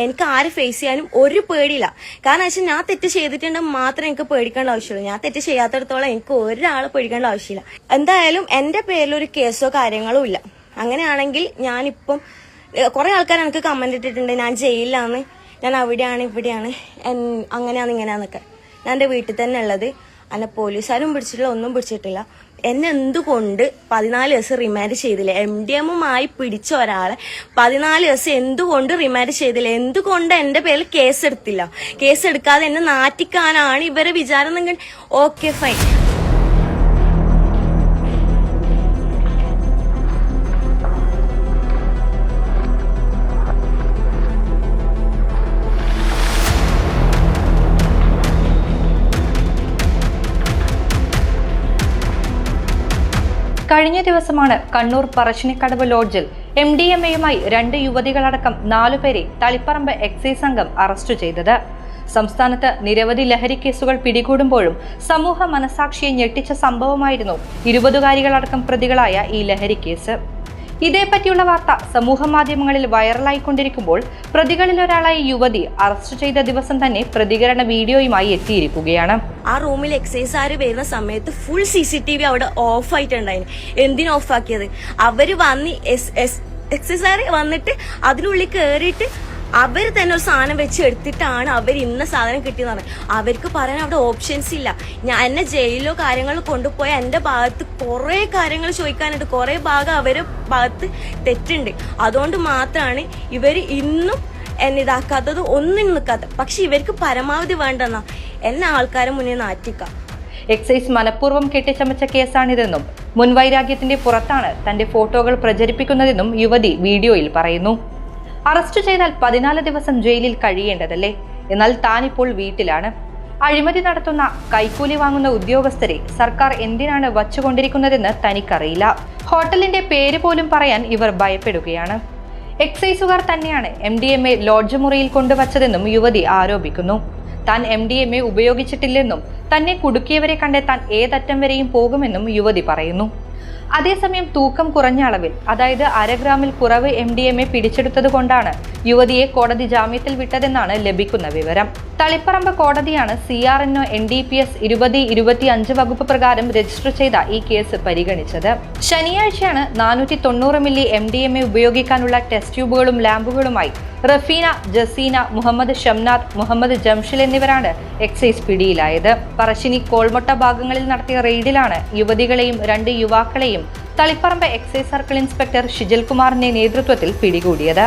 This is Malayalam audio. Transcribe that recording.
എനിക്ക് ആര് ഫേസ് ചെയ്യാനും ഒരു പേടിയില്ല. കാരണം വെച്ചാൽ ഞാൻ തെറ്റ് ചെയ്തിട്ടുണ്ടെങ്കിൽ മാത്രം എനിക്ക് പേടിക്കേണ്ട ആവശ്യമുള്ളൂ ഞാൻ തെറ്റ് ചെയ്യാത്തടത്തോളം എനിക്ക് ഒരാളെ പേടിക്കേണ്ട ആവശ്യമില്ല. എന്തായാലും എന്റെ പേരിൽ ഒരു കേസോ കാര്യങ്ങളോ ഇല്ല. അങ്ങനെയാണെങ്കിൽ ഞാനിപ്പം കുറെ ആൾക്കാർ എനിക്ക് കമന്റ് ഇട്ടിട്ടുണ്ട് ഞാൻ ജയിലിലാണ്. ഞാൻ അവിടെയാണ് ഇവിടെയാണ്. അങ്ങനെയാണ് ഇങ്ങനെയാന്നൊക്കെ ഞാൻ എന്റെ വീട്ടിൽ തന്നെ ഉള്ളത്. അല്ല പോലീസുകാരും പിടിച്ചിട്ടില്ല ഒന്നും പിടിച്ചിട്ടില്ല. എന്നെ എന്തുകൊണ്ട് പതിനാല് ദിവസം റിമാൻഡ് ചെയ്തില്ല? എം ഡി എമ്മുമായി പിടിച്ച ഒരാളെ പതിനാല് ദിവസം എന്തുകൊണ്ട് റിമാൻഡ് ചെയ്തില്ല? എന്തുകൊണ്ട് എന്റെ പേരിൽ കേസെടുത്തില്ല? കേസെടുക്കാതെ എന്നെ നാറ്റിക്കാനാണ് ഇവരെ വിചാരം നിങ്ങൾ ഓക്കെ ഫൈൻ കഴിഞ്ഞ ദിവസമാണ് കണ്ണൂർ പറശ്ശിനിക്കടവ് ലോഡ്ജിൽ എം ഡി എം എയുമായി രണ്ട് യുവതികളടക്കം നാലുപേരെ തളിപ്പറമ്പ് എക്സൈസ് സംഘം അറസ്റ്റ് ചെയ്തത്. സംസ്ഥാനത്ത് നിരവധി ലഹരി കേസുകൾ പിടികൂടുമ്പോഴും സമൂഹ മനസാക്ഷിയെ ഞെട്ടിച്ച സംഭവമായിരുന്നു ഇരുപതുകാരികളടക്കം പ്രതികളായ ഈ ലഹരി കേസ്. ഇതേപ്പറ്റിയുള്ള വാർത്ത സമൂഹ മാധ്യമങ്ങളിൽ വൈറലായിക്കൊണ്ടിരിക്കുമ്പോൾ പ്രതികളിൽ ഒരാളായ യുവതി അറസ്റ്റ് ചെയ്ത ദിവസം തന്നെ പ്രതികരണ വീഡിയോയുമായി എത്തിയിരിക്കുകയാണ്. ആ റൂമിൽ എക്സൈസ് ആര് വരുന്ന സമയത്ത് full C C T V അവിടെ ഓഫ് ആയിട്ടുണ്ടായിരുന്നു എന്തിനു ഓഫ് ആക്കിയത്? അവർ വന്ന് ആര് വന്നിട്ട് അതിനുള്ളിൽ കയറിയിട്ട് അവർ തന്നെ ഒരു സാധനം വെച്ച് എടുത്തിട്ടാണ് അവർ ഇന്ന സാധനം കിട്ടിയെന്ന് പറഞ്ഞത്. അവർക്ക് പറയാൻ അവിടെ ഓപ്ഷൻസ് ഇല്ല. ഞാൻ എന്നെ ജയിലിലോ കാര്യങ്ങളോ കൊണ്ടുപോയ എന്റെ ഭാഗത്ത് കുറേ കാര്യങ്ങൾ ചോദിക്കാനുണ്ട്. കുറേ ഭാഗം അവരെ ഭാഗത്ത് തെറ്റുണ്ട്. അതുകൊണ്ട് മാത്രമാണ് ഇവർ ഇന്നും എന്നെ ഇതാക്കാത്തത് ഒന്നും നിൽക്കാത്ത. പക്ഷെ ഇവർക്ക് പരമാവധി വേണ്ടെന്നാ. എന്നെ ആൾക്കാരെ മുന്നിൽ നാറ്റിക്ക എക്സൈസ് മനഃപൂർവം കെട്ടിച്ചമച്ച കേസാണിതെന്നും മുൻവൈരാഗ്യത്തിന്റെ പുറത്താണ് തന്റെ ഫോട്ടോകൾ പ്രചരിപ്പിക്കുന്നതെന്നും യുവതി വീഡിയോയിൽ പറയുന്നു. അറസ്റ്റ് ചെയ്താൽ പതിനാല് ദിവസം ജയിലിൽ കഴിയേണ്ടതല്ലേ? എന്നാൽ താനിപ്പോൾ വീട്ടിലാണ്. അഴിമതി നടത്തുന്ന കൈക്കൂലി വാങ്ങുന്ന ഉദ്യോഗസ്ഥരെ സർക്കാർ എന്തിനാണ് വച്ചുകൊണ്ടിരിക്കുന്നതെന്ന് തനിക്കറിയില്ല. ഹോട്ടലിന്റെ പേര് പോലും പറയാൻ ഇവർ ഭയപ്പെടുകയാണ്. എക്സൈസുകാർ തന്നെയാണ് M D M A lodge മുറിയിൽ കൊണ്ടുവച്ചതെന്നും യുവതി ആരോപിക്കുന്നു. താൻ എം ഡി എം എ ഉപയോഗിച്ചിട്ടില്ലെന്നും തന്നെ കുടുക്കിയവരെ കണ്ടെത്താൻ ഏതറ്റം വരെയും പോകുമെന്നും യുവതി പറയുന്നു. അതേസമയം തൂക്കം കുറഞ്ഞ അളവിൽ അതായത് അര ഗ്രാമിൽ കുറവ് എം ഡി എം എ പിടിച്ചെടുത്തത് കൊണ്ടാണ് യുവതിയെ കോടതി ജാമ്യത്തിൽ വിട്ടതെന്നാണ് ലഭിക്കുന്ന വിവരം. തളിപ്പറമ്പ് കോടതിയാണ് C R N O N D P S ഇരുപത് ഇരുപത്തി അഞ്ച് വകുപ്പ് പ്രകാരം രജിസ്റ്റർ ചെയ്ത ഈ കേസ് പരിഗണിച്ചത്. ശനിയാഴ്ചയാണ് നാനൂറ്റി തൊണ്ണൂറ് milli M D M A ഉപയോഗിക്കാനുള്ള ടെസ്റ്റ് ട്യൂബുകളും ലാമ്പുകളുമായി റഫീന ജസീന മുഹമ്മദ് ഷംനാഥ് മുഹമ്മദ് ജംഷിൽ എന്നിവരാണ് എക്സൈസ് പിടിയിലായത്. പറശ്ശിനി കോൾമൊട്ട ഭാഗങ്ങളിൽ നടത്തിയ റെയ്ഡിലാണ് യുവതികളെയും രണ്ട് യുവാക്കളെയും Taliparamba excise circle inspector Shijal കുമാറിന്റെ നേതൃത്വത്തിൽ പിടികൂടിയത്.